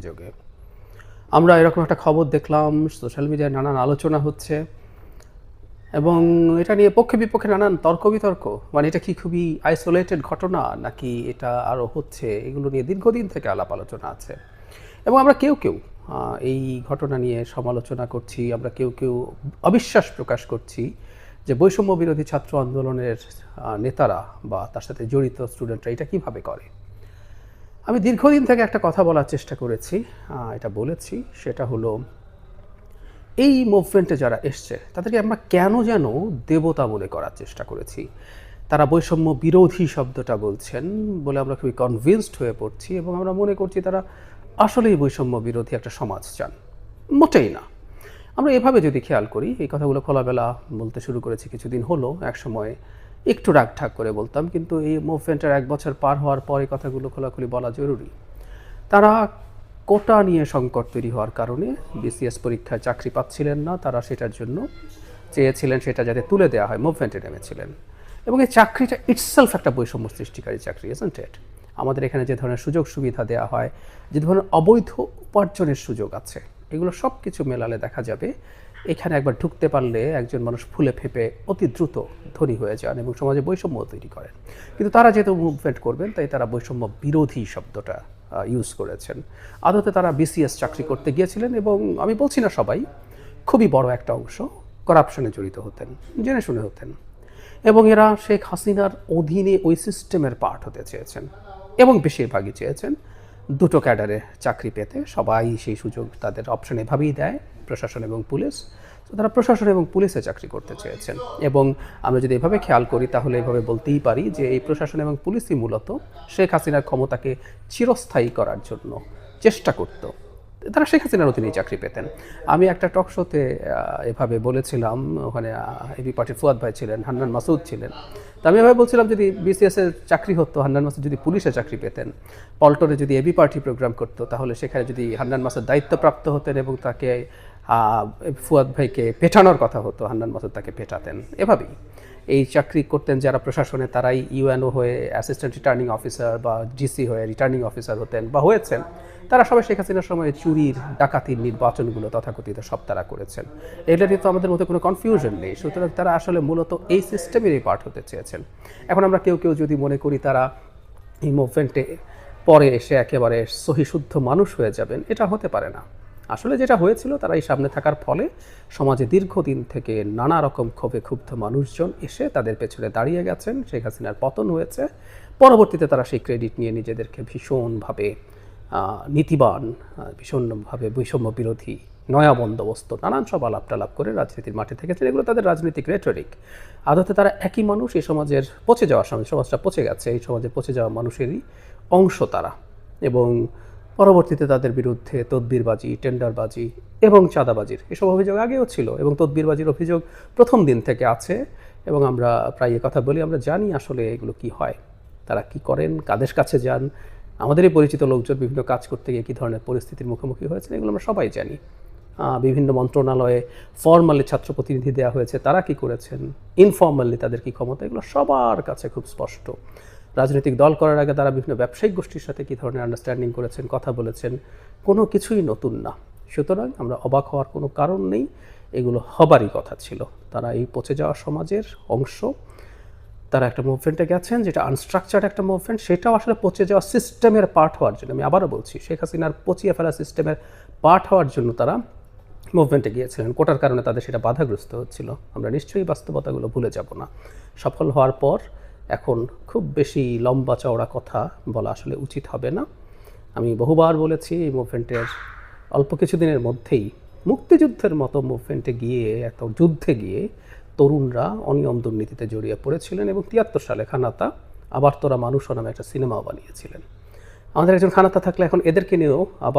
অভিযোগে। আমরা এরকম একটা খবর দেখলাম, সোশ্যাল মিডিয়ায় নানান আলোচনা হচ্ছে এবং এটা নিয়ে পক্ষে বিপক্ষে নানান তর্ক বিতর্ক। মানে এটা কি খুবই আইসোলেটেড ঘটনা নাকি এটা আরও হচ্ছে? এগুলো নিয়ে দীর্ঘদিন থেকে আলাপ আলোচনা আছে। এবং আমরা কেউ কেউ এই ঘটনা নিয়ে সমালোচনা করছি, আমরা কেউ কেউ অবিশ্বাস প্রকাশ করছি যে বৈষম্য বিরোধী ছাত্র আন্দোলনের নেতারা বা তার সাথে জড়িত স্টুডেন্টরা এটা কীভাবে করে? আমি দীর্ঘদিন থেকে একটা কথা বলার চেষ্টা করেছি এটা বলেছি, সেটা হলো এই মুভমেন্টে যারা এসছে, তাদেরকে আমরা কেন যেন দেবতা মনে করার চেষ্টা করেছি? তারা বৈষম্য বিরোধী শব্দটা বলছেন বলে আমরা খুবই কনভিন্সড হয়ে পড়ছি এবং আমরা মনে করছি তারা আসলেই বৈষম্য বিরোধী একটা সমাজ চান। মোটেই না। আমরা এভাবে যদি খেয়াল করি, এই কথাগুলো খোলাবেলা বলতে শুরু করেছি কিছুদিন হলো এক সময় একটু রাগঠাক করে বলতাম, কিন্তু এই মুভমেন্টের এক বছর পার হওয়ার পরে কথাগুলো খোলাখুলি বলা জরুরি। তারা কোটা নিয়ে সংকট তৈরি হওয়ার কারণে বিসিএস পরীক্ষায় চাকরি পাচ্ছিলেন না, তারা সেটার জন্য চেয়েছিলেন সেটা যাতে তুলে দেওয়া হয় মুভমেন্টে নেমেছিলেন। এবং এই চাকরিটা ইটসেলফ একটা বৈষম্য সৃষ্টিকারী চাকরি ইজন্ট ইট আমাদের এখানে যে ধরনের সুযোগ সুবিধা দেওয়া হয়, যে ধরনের অবৈধ উপার্জনের সুযোগ আছে, এগুলো সব কিছু মেলালে দেখা যাবে এখানে একবার ঢুকতে পারলে একজন মানুষ ফুলে ফেপে অতি দ্রুত ধনী হয়ে যান এবং সমাজে বৈষম্য তৈরি করেন। কিন্তু তারা যেহেতু মুভমেন্ট করবেন, তাই তারা বৈষম্য বিরোধী শব্দটা ইউজ করেছেন। আদতে তারা বিসিএস চাকরি করতে গিয়েছিলেন এবং আমি বলছি না সবাই, খুবই বড় একটা অংশ করাপশনে জড়িত হতেন, জেনে শুনে হতেন। এবং এরা শেখ হাসিনার অধীনে ওই সিস্টেমের পার্ট হতে চেয়েছেন এবং বেশিরভাগই চেয়েছেন দুটো ক্যাডারে চাকরি পেতে সবাই সেই সুযোগ তাদের অপশন এভাবেই দেয়, প্রশাসন এবং পুলিশ। তো তারা প্রশাসন এবং পুলিশে চাকরি করতে চেয়েছেন। এবং আমরা যদি এভাবে খেয়াল করি, তাহলে এভাবে বলতেই পারি যে এই প্রশাসন এবং পুলিশই মূলত শেখ হাসিনার ক্ষমতাকে চিরস্থায়ী করার জন্য চেষ্টা করত। তারা শেখ হাসিনার অধীনেই চাকরি পেতেন। আমি একটা টক শোতে এভাবে বলেছিলাম, ওখানে এবি পার্টির ফুয়াদ ভাই ছিলেন, হান্নান মাসুদ ছিলেন। তো আমি এভাবে বলছিলাম, যদি বিসিএসের চাকরি হতো, হান্নান মাসুদ যদি পুলিশে চাকরি পেতেন পল্টনে যদি এবি পার্টি প্রোগ্রাম করতো, তাহলে সেখানে যদি হান্নান মাসুদ দায়িত্বপ্রাপ্ত হতেন এবং তাকে ফুয়াদ ভাইকে পেটানোর কথা হতো, হান্নান মাসুদ তাকে পেটাতেন। এভাবেই। এই চাকরি করতেন যারা প্রশাসনে, তারাই ইউএনও হয়ে অ্যাসিস্ট্যান্ট রিটার্নিং অফিসার বা জিসি হয়ে রিটার্নিং অফিসার হতেন বা হয়েছেন। তারা সবাই শেখ হাসিনার সময় চুরির, ডাকাতির নির্বাচনগুলো তথাকথিত সব তারা করেছেন। এটা নিয়ে তো আমাদের মধ্যে কোনো কনফিউশন নেই। সুতরাং তারা আসলে মূলত এই সিস্টেমেরই পার্ট হতে চেয়েছেন। এখন আমরা কেউ কেউ যদি মনে করি তারা এই মুভমেন্টে পরে এসে একেবারে সহিশুদ্ধ মানুষ হয়ে যাবেন, এটা হতে পারে না। আসলে যেটা হয়েছিল, তারা এই সামনে থাকার ফলে সমাজে দীর্ঘদিন থেকে নানা রকম ক্ষোভে ক্ষুব্ধ মানুষজন এসে তাদের পেছনে দাঁড়িয়ে গেছেন। শেখ হাসিনার পতন হয়েছে। পরবর্তীতে তারা সেই ক্রেডিট নিয়ে নিজেদেরকে ভীষণভাবে নীতিবান ভীষণভাবে বৈষম্য বিরোধী নয়া বন্দোবস্ত নানান সব আলাপ টালাপ করে রাজনীতির মাঠে থেকেছেন। এগুলো তাদের রাজনৈতিক রেটরিক আদতে তারা একই মানুষ এই সমাজের পচে যাওয়ার সমাজ সমাজটা পচে গেছে। এই সমাজে পচে যাওয়া মানুষেরই অংশ তারা। এবং পরবর্তীতে তাদের বিরুদ্ধে তদবিরবাজি, টেন্ডারবাজি এবং চাঁদাবাজির এসব অভিযোগ আগেও ছিল এবং তদবিরবাজির অভিযোগ প্রথম দিন থেকে আছে এবং আমরা প্রায় কথা বলি, আমরা জানি আসলে এগুলো কি হয়, তারা কি করেন, কাদের কাছে যান, আমাদেরই পরিচিত লোকজন বিভিন্ন কাজ করতে গিয়ে কী ধরনের পরিস্থিতির মুখোমুখি হয়েছে এগুলো আমরা সবাই জানি। বিভিন্ন মন্ত্রণালয়ে ফর্মালি ছাত্র প্রতিনিধি দেওয়া হয়েছে, তারা কি করেছেন ইনফর্মালি তাদের কি ক্ষমতা, এগুলো সবার কাছে খুব স্পষ্ট। রাজনৈতিক দল করার আগে তারা বিভিন্ন ব্যবসায়িক গোষ্ঠীর সাথে কী ধরনের আন্ডারস্ট্যান্ডিং করেছেন, কথা বলেছেন, কোনো কিছুই নতুন না। সুতরাং আমরা অবাক হওয়ার কোনো কারণ নেই, এগুলো হবারই কথা ছিল। তারা এই পচে যাওয়া সমাজের অংশ। তারা একটা মুভমেন্টে গেছেন, যেটা আনস্ট্রাকচার্ড একটা মুভমেন্ট সেটাও আসলে পচে যাওয়া সিস্টেমের পার্ট হওয়ার জন্য। আমি আবারও বলছি, শেখ হাসিনার পচিয়ে ফেলা সিস্টেমের পার্ট হওয়ার জন্য তারা মুভমেন্টে গিয়েছিলেন। কোটার কারণে তাদের সেটা বাধাগ্রস্ত হচ্ছিল। আমরা নিশ্চয়ই বাস্তবতাগুলো ভুলে যাব না। সফল হওয়ার পর এখন খুব বেশি লম্বা চওড়া কথা বলা আসলে উচিত হবে না। আমি বহুবার বলেছি এই মুভমেন্টের অল্প কিছুদিনের মধ্যেই মুক্তিযুদ্ধের মতো মুভমেন্টে গিয়ে, এত যুদ্ধে গিয়ে তরুণরা অনিয়ম দুর্নীতিতে জড়িয়ে পড়েছিলেন এবং তিয়াত্তর সালে খানাতা, আবার তোরা মানুষ নামে একটা সিনেমাও বানিয়েছিলেন। আমাদের একজন খানাতা থাকলে এখন এদেরকে নিয়েও আবার